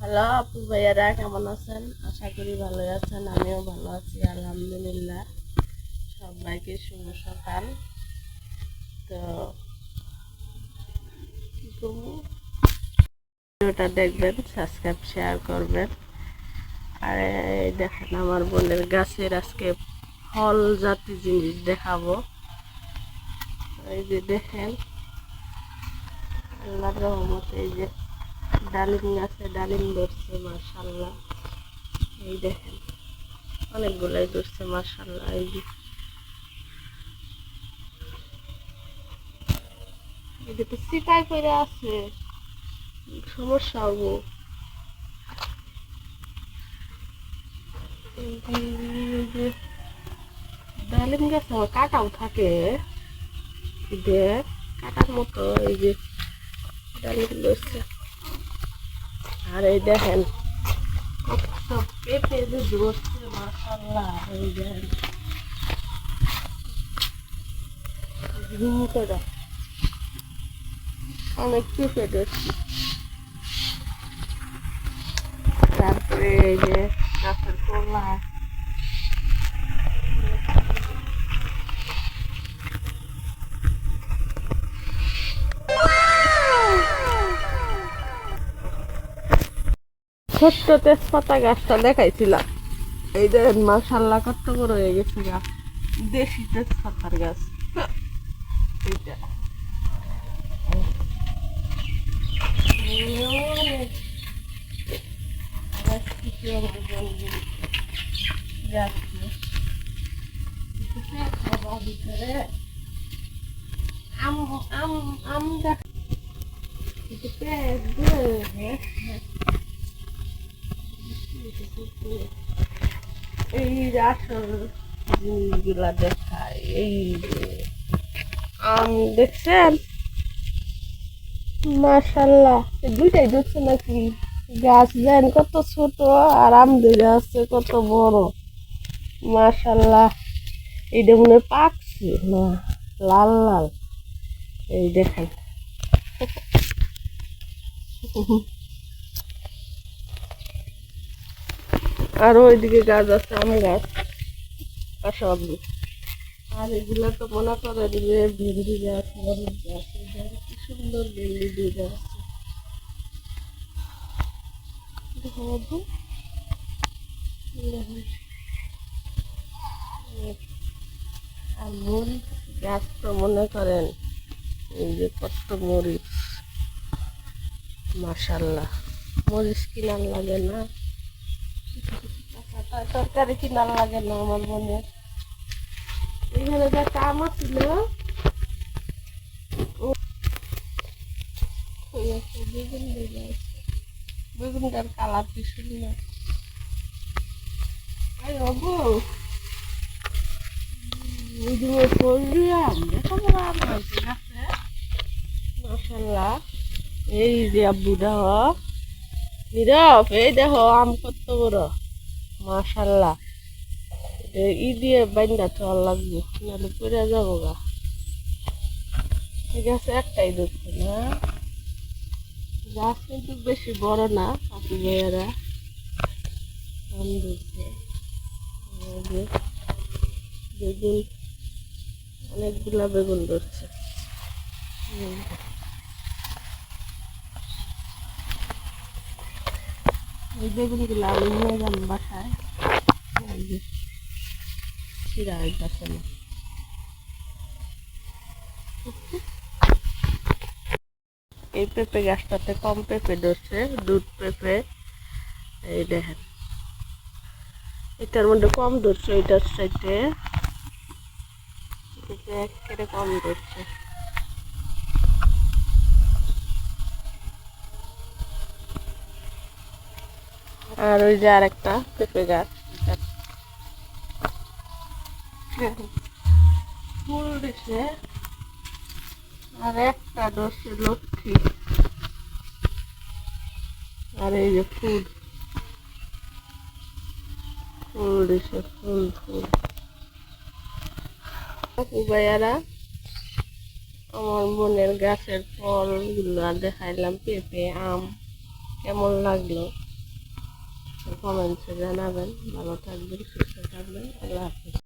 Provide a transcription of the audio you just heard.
Hello আপু ভাইয়ারা, কেমন আছেন? আশা করি ভালো আছেন, আমিও ভালো আছি, আলহামদুলিল্লাহ। সবাইকে শুভ সকাল। তো কি করব? ভিডিওটা দেখবেন সাবস্ক্রাইব শেয়ার করবেন। আর এই দেখেন, আমার বোনের গাছের আজকে ফল জাতি জিনিস দেখাবো। এই যে দেখেন, আল্লাহর রহমতে এই যে ডালিম গাছে ডালিম ধরছে মার্শাল্লাহ এই দেখেন, অনেকগুলাই ধরছে মার্শাল্লাহ এই যে। সিটাই করে আছে। সমস্যা হব। ডালিম গাছে আমার কাটাও থাকে। দেখ কাটার মতো, এই যে, ডালিম ধরছে। আর এই দেখেন। পেঁপে যে ধরছে মাসাল্লাহ এই দেখেন ঝুম করে অনেক পেঁপে ধরছি তারপরে এই যে গাছের কলা ছোট্ট তেজপাতা গাছটা দেখাইছিলাম। এই দেখেন মাসাল্লাহ কত বড় হয়ে গেছে গাছ দেশি তেজপাতার গাছ। আম আম আম গাছ। এই আসল জিনিসগুলা দেখায় এই যে আম দেখছেন? মাশাল্লাহ দুইটাই দেখছে নাকি? গাছ দেন কত ছোট আর আম ধরে আছে কত বড়। মাশাল্লাহ এইটা মনে পাকছে, না, লাল লাল। এই দেখেন আর ওইদিকে গাছ আছে, আম গাছ সব। আর এগুলো তো মনে করে দিলে ভেন্ডি গাছ, মরিচ গাছ কি সুন্দর ভেন্ডি দিয়ে দেখো আর মরিচ গাছ তো মনে করেন, এই যে কত মরিচ। মাশাল্লাহ। মরিচ কিনার লাগে না? তরকারি কিনার লাগে না আমার মনে? এখানে যে আম ছিল বেগুন বেগুন বেগুনটার কালার কি সুন্দর। আই মাসাল্লাহ এই যে আব্বু, দেখো। নীরব, এই দেখো, আম কত বড়। মাশাল্লাহ। ই দিয়ে বাইন্দা তো লাগবে, নাহলে পড়ে যাব গা। ঠিক আছে, একটাই ধরছে না। গাছ কিন্তু বেশি বড় না আপু ভাইয়ারা। আম ধরছে বেগুন, অনেকগুলা বেগুন ধরছে। এই বেগুনগুলো আমি নিয়ে যাব বাসায়। যে হইতেছে এই পেঁপে গাছটাতে কম পেঁপে ধরছে, দুধ পেঁপে। এই দেখেন। এটার মধ্যে কম ধরছে এটার সাইডে। এটা একেবারে কম ধরছে। আর ওই যে আরেকটা পেঁপে গাছ। ফুল দিছে। আর একটা দশে লক্ষ্মী। আর এই যে ফুল। ফুল দিছে, ফুল ফুল। ভাইয়ারা, আমার বোনের গাছের ফলগুলো দেখাইলাম, পেঁপে, আম। কেমন লাগল? কমেন্টসে জানাবেন। ভালো থাকবেন সুস্থ থাকবেন। আল্লাহ হাফিজ।